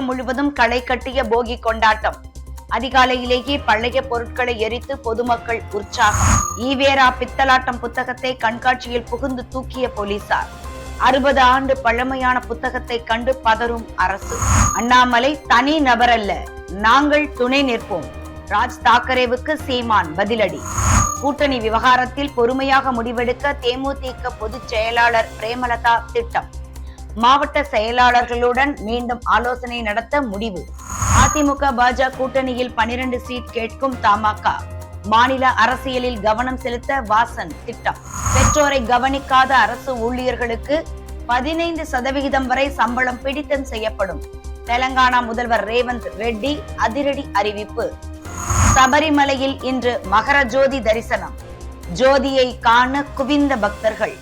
தமிழகம் முழுவதும் களை கட்டிய போகி கொண்டாட்டம். அதிகாலையிலேயே பழைய பொருட்களை எரித்து பொதுமக்கள் உற்சாகம். ஈவேரா பித்தலாட்டம் புத்தகத்தை கண்காட்சியில் புகுந்து தூக்கிய போலீசார். அறுபது ஆண்டு பழமையான புத்தகத்தை கண்டு பதறும் அரசு. அண்ணாமலை தனி நபரல்ல நாங்கள் துணை நிற்போம். ராஜ் தாக்கரேவுக்கு சீமான் பதிலடி. கூட்டணி விவகாரத்தில் பொறுமையாக முடிவெடுக்க தேமுதிக பொதுச் செயலாளர் பிரேமலதா திட்டம். மாவட்ட செயலாளர்களுடன் மீண்டும் ஆலோசனை நடத்த முடிவு. அதிமுக பாஜக கூட்டணியில் பனிரெண்டு சீட் கேட்கும் தமாக மாநில அரசியலில் கவனம் செலுத்த வாசன் திட்டம். பெற்றோரை கவனிக்காத அரசு ஊழியர்களுக்கு பதினைந்து சதவிகிதம் வரை சம்பளம் பிடித்தம் செய்யப்படும். தெலங்கானா முதல்வர் ரேவந்த் ரெட்டி அதிரடி அறிவிப்பு. சபரிமலையில் இன்று மகர ஜோதி தரிசனம். ஜோதியை காண குவிந்த பக்தர்கள்.